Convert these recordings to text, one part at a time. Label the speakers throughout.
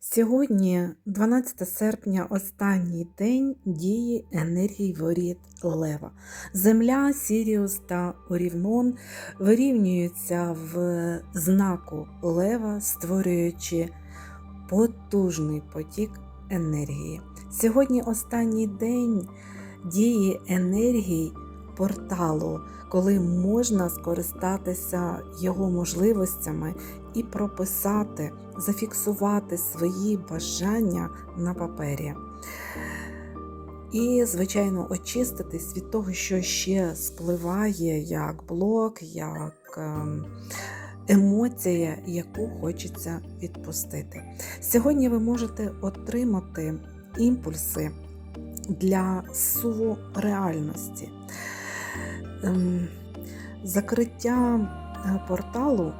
Speaker 1: Сьогодні, 12 серпня, останній день дії енергії воріт Лева. Земля, Сіріус та Орівнон вирівнюються в знаку Лева, створюючи потужний потік енергії. Сьогодні останній день дії енергії порталу, коли можна скористатися його можливостями і прописати, зафіксувати свої бажання на папері. І, звичайно, очиститись від того, що ще спливає як блок, як ем, емоція, яку хочеться відпустити. Сьогодні ви можете отримати імпульси для суву реальності. Ем, Закриття е, порталу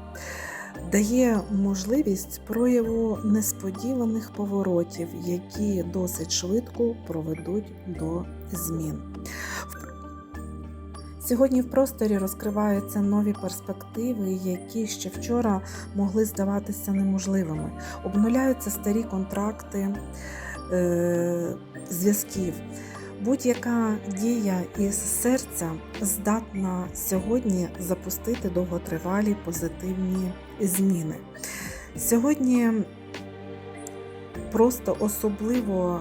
Speaker 1: дає можливість прояву несподіваних поворотів, які досить швидко проведуть до змін. Сьогодні в просторі розкриваються нові перспективи, які ще вчора могли здаватися неможливими. Обнуляються старі контракти е, зв'язків. Будь-яка дія із серця здатна сьогодні запустити довготривалі позитивні зміни. Сьогодні просто особливо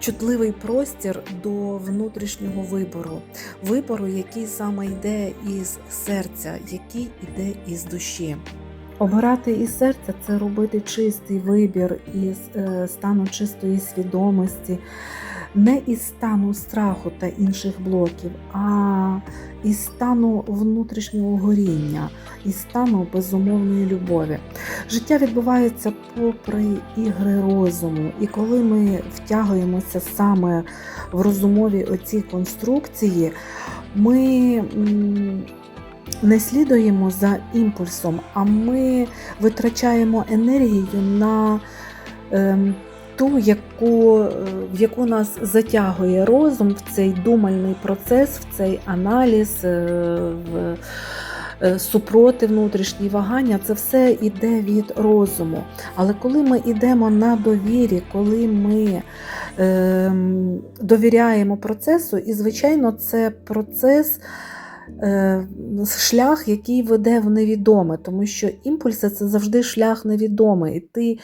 Speaker 1: чутливий простір до внутрішнього вибору, вибору, який саме йде із серця, який йде із душі. Обирати із серця це робити чистий вибір із е, стану чистої свідомості, не із стану страху та інших блоків, а із стану внутрішнього горіння, із стану безумовної любові. Життя відбувається попри ігри розуму, і коли ми втягуємося саме в розумові оці конструкції, ми. Не слідуємо за імпульсом, а ми витрачаємо енергію на ем, ту, яку, е, в яку нас затягує розум в цей думальний процес, в цей аналіз, е, в е, супроти внутрішні вагання. Це все йде від розуму. Але коли ми йдемо на довірі, коли ми ем, довіряємо процесу, і, звичайно, це процес е, шлях, який веде в невідоме, тому що імпульси це завжди шлях невідомий, і ти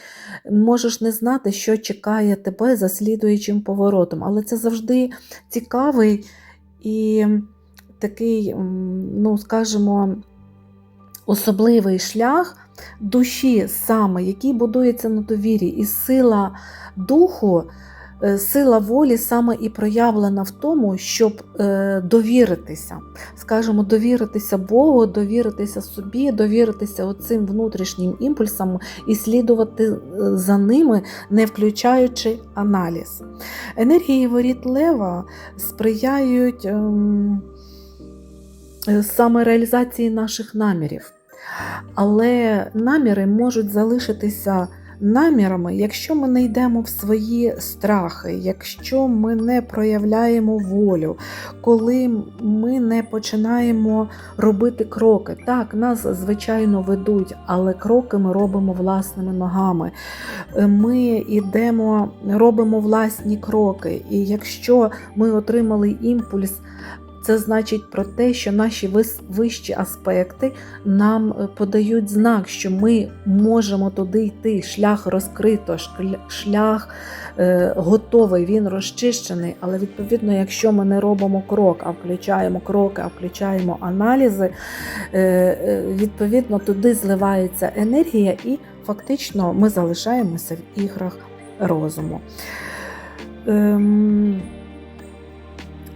Speaker 1: можеш не знати, що чекає тебе за слідуючим поворотом, але це завжди цікавий і такий, ну, скажімо, особливий шлях душі саме, який будується на довірі, і сила духу. Е, Сила волі саме і проявлена в тому, щоб е, довіритися, скажімо, довіритися Богу, довіритися собі, довіритися оцим внутрішнім імпульсам і слідувати е, за ними, не включаючи аналіз. Енергії воріт Лева сприяють ем, саме реалізації наших намірів. Але наміри можуть залишитися намірами, якщо ми не йдемо в свої страхи, якщо ми не проявляємо волю, коли ми не починаємо робити кроки. Так, нас, звичайно, ведуть, але кроки ми робимо власними ногами. Ми йдемо, робимо власні кроки. І якщо ми отримали імпульс, це значить про те, що наші вищі аспекти нам е, подають знак, що ми можемо туди йти. Шлях розкрито, шлях е, готовий, він розчищений. Але відповідно, якщо ми не робимо крок, а включаємо кроки, а включаємо аналізи, е, відповідно туди зливається енергія, і фактично ми залишаємося в іграх розуму. Ем,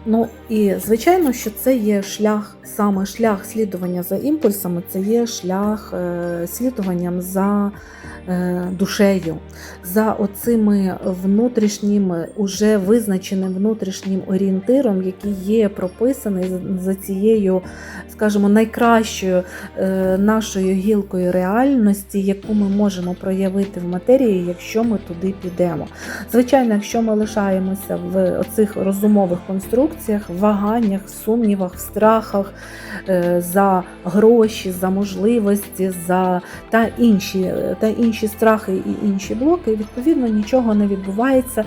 Speaker 1: Ну і звичайно, що це є шлях, саме шлях слідування за імпульсами, це є шлях е, слідуванням за е, душею, за оцими внутрішнім, уже визначеним внутрішнім орієнтиром, який є прописаний за цією, скажімо, найкращою е, нашою гілкою реальності, яку ми можемо проявити в матерії, якщо ми туди підемо. Звичайно, якщо ми лишаємося в оцих розумових конструкціях, конструкціях, ваганнях, сумнівах, страхах е, за гроші, за можливості, за та інші, та інші страхи і інші блоки, відповідно, нічого не відбувається,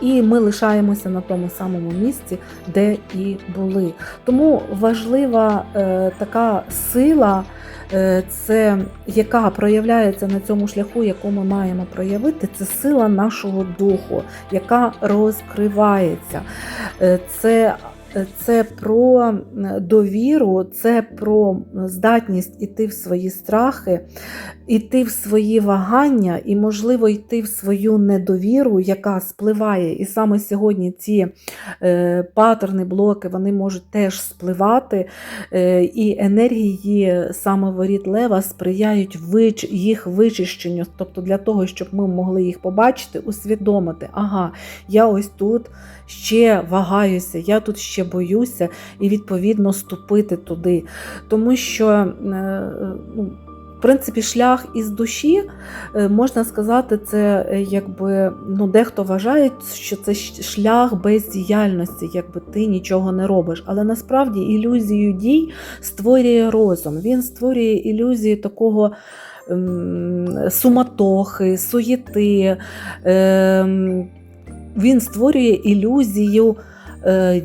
Speaker 1: і ми лишаємося на тому самому місці, де і були. Тому важлива е, така сила. Е, Це яка проявляється на цьому шляху, яку ми маємо проявити, це сила нашого духу, яка розкривається. Е, Це це про довіру, це про здатність іти в свої страхи, іти в свої вагання і, можливо, йти в свою недовіру, яка спливає. І саме сьогодні ці е, паттерни, блоки вони можуть теж спливати, е, і енергії саме воріт лева сприяють їх вичищенню, тобто для того, щоб ми могли їх побачити, усвідомити, ага, я ось тут ще вагаюся, я тут ще боюся, і відповідно ступити туди. Тому що, е, ну, в принципі, шлях із душі, е, можна сказати, це е, якби ну, дехто вважає, що це шлях без діяльності, якби ти нічого не робиш. Але насправді ілюзію дій створює розум. Він створює ілюзію такого. Суматохи, суєти, ем, він створює ілюзію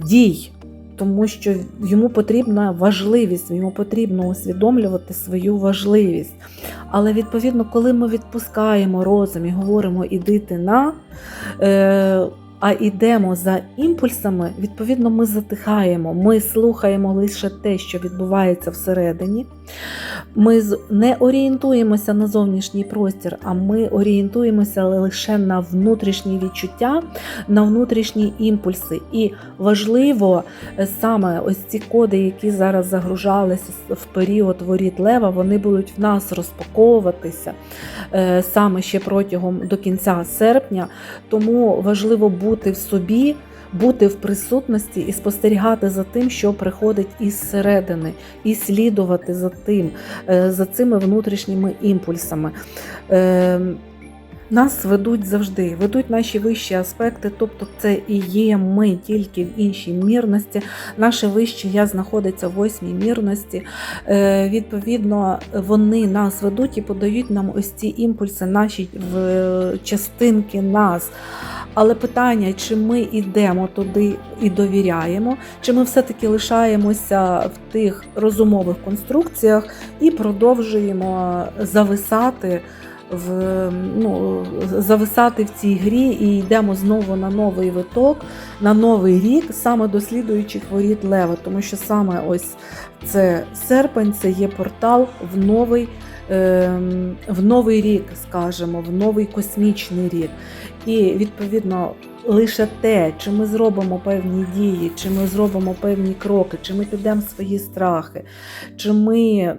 Speaker 1: дій, тому що йому потрібна важливість, йому потрібно усвідомлювати свою важливість. Але відповідно, коли ми відпускаємо розум і говоримо ідити на. Е, а йдемо за імпульсами, відповідно, ми затихаємо, ми слухаємо лише те, що відбувається всередині. Ми не орієнтуємося на зовнішній простір, а ми орієнтуємося лише на внутрішні відчуття, на внутрішні імпульси. І важливо е, саме ось ці коди, які зараз загружалися в період воріт лева, вони будуть в нас розпаковуватися е, саме ще протягом до кінця серпня. Тому важливо бути в собі бути в присутності і спостерігати за тим, що приходить із середини, і слідувати за тим, е, за цими внутрішніми імпульсами. Е, нас ведуть завжди, ведуть наші вищі аспекти, тобто це і є ми тільки в іншій мірності. Наше вище я знаходиться в восьмій мірності. Е, Відповідно, вони нас ведуть і подають нам ось ці імпульси, наші в частинки нас. Але питання, чи ми йдемо туди і довіряємо, чи ми все-таки лишаємося в тих розумових конструкціях і продовжуємо зависати в ну, зависати в цій грі і йдемо знову на новий виток, на новий рік, саме до слідуючих воріт Лева, тому що саме ось це серпень, це є портал в новий. Ем, в новий рік, скажімо, в новий космічний рік. І відповідно лише те, чи ми зробимо певні дії, чи ми зробимо певні кроки, чи ми підемо свої страхи, чи ми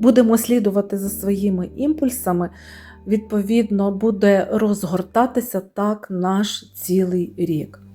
Speaker 1: будемо слідувати за своїми імпульсами, відповідно, буде розгортатися так наш цілий рік.